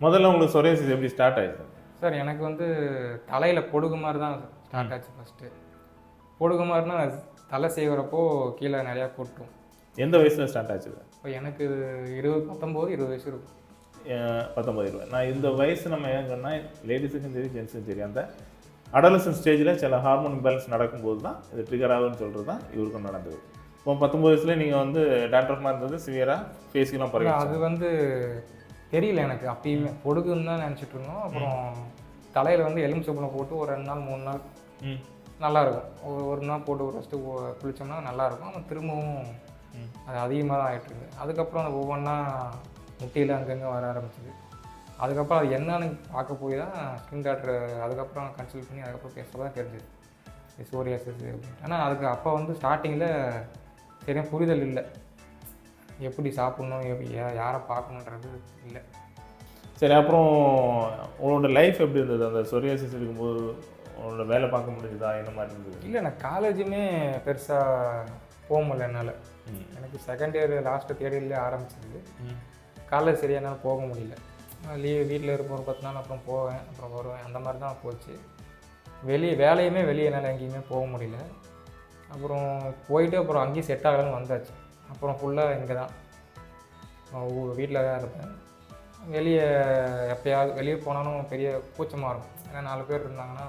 முதல்ல உங்களுக்கு சொரியாசிஸ் எப்படி ஸ்டார்ட் ஆயிடுச்சு? சார் எனக்கு வந்து தலையில் பொடுகு மாதிரி தான் ஸ்டார்ட் ஆச்சு ஃபஸ்ட்டு பொடுகு மாதிரினா தலை செய்கிறப்போ கீழே நிறையா கொட்டும். எந்த வயசுல ஸ்டார்ட் ஆச்சு? இப்போ எனக்கு இருபது பத்தொம்போது இருபது வயசு இருக்கும். அஹ் பத்தொன்பது இருபது. நான் இந்த வயசு நம்ம ஏன் சொன்னால் லேடிஸுக்கும் சரி ஜென்ஸுக்கும் சரி அந்த அடலசன் ஸ்டேஜில் சில ஹார்மோன் பேலன்ஸ் நடக்கும்போது தான் இது ட்ரிகர் ஆகுதுன்னு சொல்கிறது தான் இவருக்கும் நடந்தது. இப்போ பத்தொம்பது வயசுல நீங்கள் வந்து டாக்டர்மா இருந்தது சிவியராக ஃபேஸ்க்கெலாம் பரவாயில்ல அது வந்து தெரியல எனக்கு. அப்பயுமே பொடுகுன்னு தான் நினச்சிட்டு இருந்தோம் அப்புறம் தலையில் வந்து எலும்பு சப்பளம் போட்டு ஒரு ரெண்டு நாள் மூணு நாள் ம். நல்லா இருக்கும் ஒரு ஒரு நாள் போட்டு ஒரு ஃபஸ்ட்டு குளித்தோம்னா நல்லா இருக்கும் ஆனால் திரும்பவும். அது அதிகமாக தான் ஆகிட்டு இருக்கு. அதுக்கப்புறம் அது ஒவ்வொன்றா முட்டியில் அங்கங்கே வர ஆரம்பிச்சது. அதுக்கப்புறம் அது என்னன்னு பார்க்க போய் தான் ஸ்கின் டாக்டர் அதுக்கப்புறம் கன்சல்ட் பண்ணி அதுக்கப்புறம் பேச தான் தெரிஞ்சது. சோரியாசிஸ் அப்படின்ட்டு ஆனால் அதுக்கு அப்போ வந்து ஸ்டார்டிங்கில் சரியாக புரிதல் இல்லை. எப்படி சாப்பிட்ணும் யாரை பார்க்கணுன்றது இல்லை. சரி அப்புறம் உங்களோட லைஃப் எப்படி இருந்தது? அந்த சொரியாசிஸ் இருக்கும்போது உங்களோட வேலை பார்க்க முடிஞ்சுதா? என்ன மாதிரி இருந்தது? இல்லை நான் காலேஜுமே பெருசாக போக முடியல என்னால். எனக்கு செகண்ட் இயர் லாஸ்ட்டு தேர்ட் இயர்லேயே ஆரம்பிச்சது. காலேஜ் சரியாக என்னால் போக முடியல. லீவ் வீட்டில் இருப்போம் ஒரு பத்து நாள் அப்புறம் போவேன் அப்புறம் வருவேன் அந்த மாதிரி தான் போச்சு. வெளியே வேலையுமே வெளியே என்னால் எங்கேயுமே போக முடியல. அப்புறம் போயிட்டு அப்புறம் அங்கேயும் செட் ஆகலன்னு வந்தாச்சு. அப்புறம் ஃபுல்லாக இங்கே தான் வீட்டில் தான் இருப்பேன். வெளியே எப்பயாவது வெளியே போனாலும் பெரிய கூச்சமாக இருக்கும். ஏன்னா நாலு பேர் இருந்தாங்கன்னா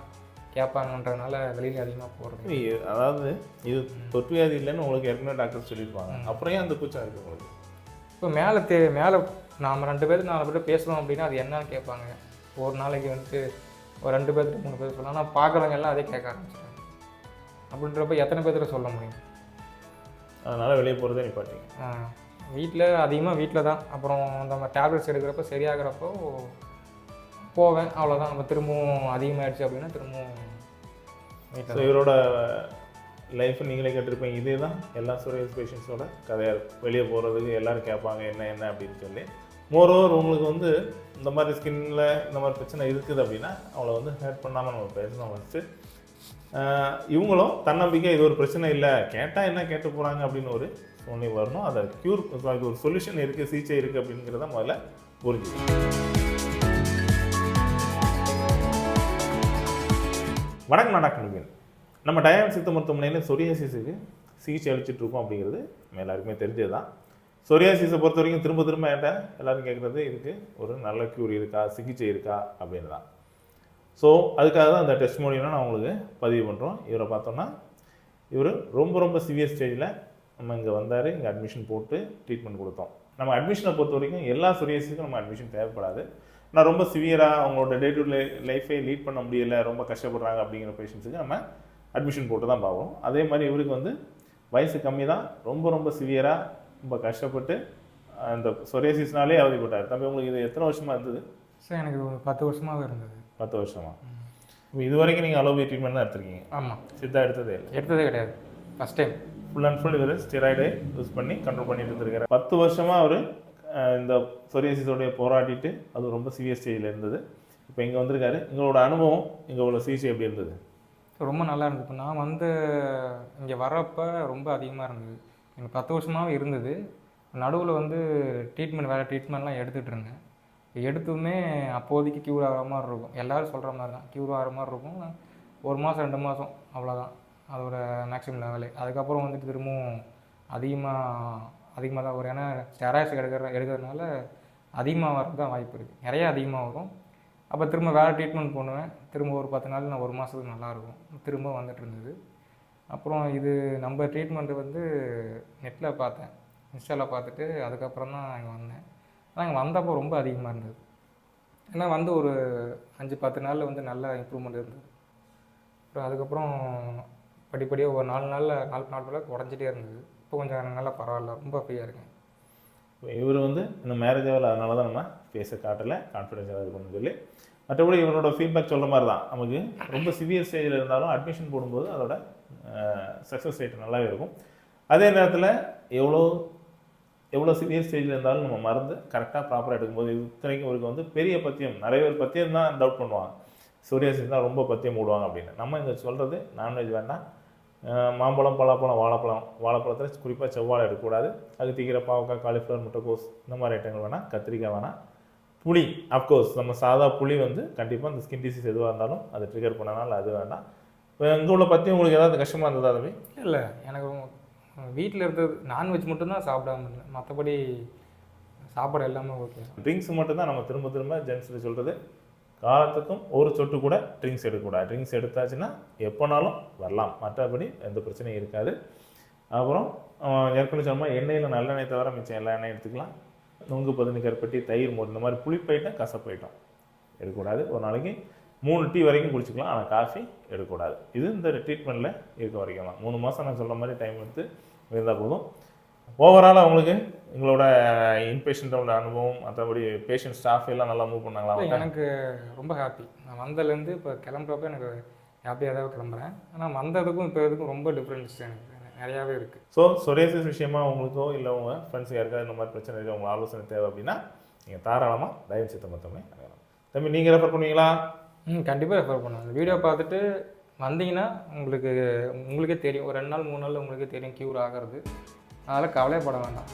கேட்பாங்கன்றதுனால வெளியில் அதிகமாக போகிறது அதாவது இது தொற்று வியாதி இல்லைன்னு உங்களுக்கு ஏற்கனவே டாக்டர் சொல்லியிருப்பாங்க. அப்புறம் ஏன் அந்த கூச்சம் இருக்கு உங்களுக்கு? இப்போ மேலே தே மேலே நாம் ரெண்டு பேருக்கு நாலு பேர் பேசணும் அப்படின்னா அது என்னன்னு கேட்பாங்க. ஒரு நாளைக்கு வந்துட்டு ஒரு ரெண்டு பேர்த்து மூணு பேர் சொல்லலாம். ஆனால் பார்க்குறவங்க எல்லாம் அதே கேட்க ஆரம்பிச்சிட்டாங்க. அப்படின்றப்ப எத்தனை பேர்த்துல சொல்ல முடியும்? அதனால வெளியே போகிறதே நிப்பாட்டிங்க வீட்டில் அதிகமாக வீட்டில் தான். அப்புறம் அந்த டேப்லெட்ஸ் எடுக்கிறப்ப சரியாகிறப்போ போவேன். அவ்வளோதான் நம்ம திரும்பவும் அதிகமாகிடுச்சு அப்படின்னா திரும்பவும் வீட்டில் இவரோட லைஃப் நீங்களே கேட்டிருப்பீங்க. இதே தான் எல்லா சோரியஸ் பேஷண்ட்ஸோட கதையாக இருக்கும். வெளியே போகிறதுக்கு எல்லாரும் கேட்பாங்க என்ன என்ன? அப்படின்னு சொல்லி. மோரோவர் உங்களுக்கு வந்து இந்த மாதிரி ஸ்கின்ல இந்த மாதிரி பிரச்சனை இருக்குது அப்படின்னா அவளை வந்து ஹேட் பண்ணாமல் நம்ம பேசணும் ஃபஸ்ட்டு இவங்களும் தன்னம்பிக்கை இது ஒரு பிரச்சனை இல்லை. கேட்டால் என்ன கேட்டு போகிறாங்க அப்படின்னு ஒரு சூழ்நிலை வரணும். அதை க்யூர் அது ஒரு சொல்யூஷன் இருக்குது சிகிச்சை இருக்குது அப்படிங்கிறத முதல்ல புரிஞ்சுக்கணும். வணக்கம் நான் டாக்டர் நம்ம டயான் சித்த மருத்துவமனையில் சொரியாசிஸுக்கு சிகிச்சை அளிச்சிட்ருக்கோம் அப்படிங்கிறது எல்லாருக்குமே தெரிஞ்சது தான் சொரியாசிஸை பொறுத்த வரைக்கும் திரும்ப திரும்ப என்கிட்ட எல்லோரும் கேட்குறது இதுக்கு ஒரு நல்ல க்யூர் இருக்கா சிகிச்சை இருக்கா அப்படின்னு தான் ஸோ அதுக்காக தான் அந்த டெஸ்ட் நான் உங்களுக்கு பதிவு பண்ணுறோம் இவரை பார்த்தோன்னா இவர் ரொம்ப ரொம்ப சிவியர் ஸ்டேஜில் நம்ம இங்கே வந்தார் இங்கே அட்மிஷன் போட்டு ட்ரீட்மெண்ட் கொடுத்தோம். நம்ம அட்மிஷனை பொறுத்த வரைக்கும் எல்லா சுரியஸுக்கும் நம்ம அட்மிஷன் தேவைப்படாது. நான் ரொம்ப சிவியராக அவங்களோட டே டு டே லைஃபே லீட் பண்ண முடியலை ரொம்ப கஷ்டப்படுறாங்க அப்படிங்கிற பேஷண்ட்ஸுக்கு நம்ம அட்மிஷன் போட்டு தான் பார்ப்போம் அதே மாதிரி இவருக்கு வந்து வயசு கம்மி தான் ரொம்ப ரொம்ப சிவியராக ரொம்ப கஷ்டப்பட்டு அந்த சொரேசிஸ்னாலே அவதிப்பட்டார். தம்பி உங்களுக்கு இது எத்தனை வருஷமாக இருந்தது? சார் எனக்கு ஒரு பத்து வருஷமாகவே இருந்தது. பத்து வருஷமா. இப்போ இது வரைக்கும் நீங்கள் அலோபதி ட்ரீட்மெண்ட் தான் எடுத்திருக்கீங்க. ஆமாம் சித்தா எடுத்ததே இல்லை. எடுத்ததே கிடையாது. First time full and full இவர் ஸ்டெராய்டை யூஸ் பண்ணி கண்ட்ரோல் பண்ணிட்டு இருந்திருக்காரு. பத்து வருஷமாக அவர் இந்த சொரியாசிஸோடைய போராடிட்டு அது ரொம்ப ஸ்டேஜில் இருந்தது. இப்போ இங்கே வந்திருக்காரு. எங்களோட அனுபவம் இங்கே உள்ள சிகிச்சை எப்படி இருந்தது? ரொம்ப நல்லா இருந்தது. இப்போ நான் வந்து இங்கே வர்றப்ப ரொம்ப அதிகமாக இருந்தது. எனக்கு பத்து வருஷமாகவே இருந்தது. நடுவில் வந்து ட்ரீட்மெண்ட் வேறு ட்ரீட்மெண்ட்லாம் எடுத்துகிட்டு இருந்தேன். எடுத்துமே அப்போதைக்கு க்யூர் ஆகிற மாதிரி இருக்கும். எல்லோரும் சொல்கிற மாதிரி தான். க்யூர் ஆகிற மாதிரி இருக்கும். ஒரு மாதம் ரெண்டு மாதம் அவ்வளோதான் அதோட மேக்ஸிமம் லெவலு அதுக்கப்புறம் வந்துட்டு திரும்பவும் அதிகமாக அதிகமாக தான் வரும். ஏன்னா ஸ்டெராய்ட்ஸ் எடுக்கிற எடுக்கிறதுனால அதிகமாக வரது தான் வாய்ப்பு இருக்குது நிறைய அதிகமாக வரும். அப்போ திரும்ப வேறு ட்ரீட்மெண்ட் பண்ணுவேன். திரும்ப ஒரு பத்து நாள் நான் ஒரு மாதத்துக்கு நல்லாயிருக்கும் திரும்ப வந்துட்டு இருந்தது. அப்புறம் இது நம்ம ட்ரீட்மெண்ட்டு வந்து நெட்டில் பார்த்தேன். இன்ஸ்டாவில் பார்த்துட்டு அதுக்கப்புறம் தான் இங்கே வந்தேன். ஆனால் இங்கே வந்தப்போ ரொம்ப அதிகமாக இருந்தது. ஏன்னா வந்து ஒரு அஞ்சு பத்து நாளில் வந்து நல்ல இம்ப்ரூவ்மெண்ட் இருந்தது. அப்புறம் அதுக்கப்புறம் படிப்படியாக ஒரு நாலு நாளில் நாலு நாள் குறைஞ்சிட்டே இருந்தது. இப்போ கொஞ்சம் நல்லா பரவாயில்ல ரொம்ப ஃப்ரீயாக இருக்கேன். இவர் வந்து இன்னும் மேரேஜ் ஆகல அதனால தான் நம்ம பேச காட்டலை. கான்ஃபிடென்ஸாக இருக்கணும்னு சொல்லி. மற்றபடி இவரோட ஃபீட்பேக் சொல்கிற மாதிரி தான். நமக்கு ரொம்ப சிவியர் ஸ்டேஜில் இருந்தாலும் அட்மிஷன் போடும்போது அதோட சக்ஸஸ் ரேட் நல்லாவே இருக்கும். அதே நேரத்தில் எவ்வளோ எவ்வளோ சீரியஸ் ஸ்டேஜில் இருந்தாலும் நம்ம மருந்து கரெக்டாக ப்ராப்பராக எடுக்கும்போது இத்தனைக்கும் இவருக்கு வந்து பெரிய பத்தியம் நிறைய பேர் பத்தியம் தான் டவுட் பண்ணுவாங்க. சூரியாசிஸ் தான் ரொம்ப பத்தியம் மூடுவாங்க அப்படின்னு. நம்ம இங்கே சொல்கிறது நான்வெஜ் வேண்டாம். மாம்பழம் பலாப்பழம் வாழைப்பழம் வாழைப்பழத்தில் குறிப்பாக செவ்வாழை எடுக்கக்கூடாது. அது தீக்கிற பாவக்காய் காலிஃப்ளவர் முட்டைக்கோஸ் இந்த மாதிரி ஐட்டங்கள் வேணால் கத்திரிக்காய் வேணாம். புளி அஃப்கோர்ஸ் நம்ம சாதா புளி வந்து கண்டிப்பாக இந்த ஸ்கின் டிசீஸ் எதுவாக இருந்தாலும் அதை ட்ரிகர் பண்ணனால அது வேண்டாம். இப்போ இங்கே உள்ள பற்றி உங்களுக்கு ஏதாவது கஷ்டமாக இருந்ததா தம்பி? இல்லை எனக்கு வீட்டில் இருந்தது நான்வெஜ் மட்டும்தான் சாப்பிடாம இருந்தேன். மற்றபடி சாப்பாடு எல்லாமே ஓகே ட்ரிங்க்ஸ் மட்டும்தான் நம்ம திரும்ப திரும்ப ஜென்ஸில் சொல்கிறது காலத்துக்கும் ஒரு சொட்டு கூட ட்ரிங்க்ஸ் எடுக்கக்கூடாது. ட்ரிங்க்ஸ் எடுத்தாச்சுன்னா எப்போனாலும் வரலாம். மற்றபடி எந்த பிரச்சனையும் இருக்காது. அப்புறம் ஏற்கனவே சொன்ன எண்ணெயில் நல்லெண்ணெய் தவிர மிச்சம் எல்லா எண்ணெயும் எடுத்துக்கலாம். நுங்கு பதினி கருப்பட்டி தயிர் மோர் இந்த மாதிரி புளிப்பைட்டம் கசப்பாயிட்டோம் எடுக்கக்கூடாது. ஒரு நாளைக்கு மூணு டீ வரைக்கும் குடிச்சிக்கலாம் ஆனால் காஃபி எடுக்கக்கூடாது. இது இந்த ட்ரீட்மெண்ட்டில் இருக்க வரைக்கும் தான். மூணு மாதம் நான் சொல்கிற மாதிரி டைம் எடுத்து இருந்தால் போதும். ஓவராலாக உங்களுக்கு எங்களோட இன்பேஷண்ட்டோட அனுபவம் மற்றபடி பேஷண்ட் ஸ்டாஃப் எல்லாம் நல்லா மூவ் பண்ணாங்களா? எனக்கு ரொம்ப ஹாப்பி நான் வந்ததுலேருந்து இப்போ கிளம்புறப்ப எனக்கு ஹாப்பியாக தான் கிளம்புறேன். ஆனால் வந்ததுக்கும் இப்போ இதுக்கும் ரொம்ப டிஃப்ரென்ஸ் எனக்கு. நிறையாவே இருக்குது ஸோ சொரியாசிஸ் விஷயமா உங்களுக்கோ இல்லை உங்கள் ஃப்ரெண்ட்ஸ் யாருக்காவது இந்த மாதிரி பிரச்சனை இருக்குது உங்கள் ஆலோசனை தேவை அப்படின்னா நீங்கள் தாராளமாக தயவு சித்த மொத்தமே தம்பி நீங்கள் ரெஃபர் பண்ணுவீங்களா? ம் கண்டிப்பாக ரெஃபர் பண்ணுவேன் வீடியோ பார்த்துட்டு வந்தீங்கன்னா உங்களுக்கு உங்களுக்கே தெரியும். ஒரு ரெண்டு நாள் மூணு நாள் உங்களுக்கே தெரியும் க்யூர் ஆகிறது. அதனால் கவலைப்பட வேண்டாம்.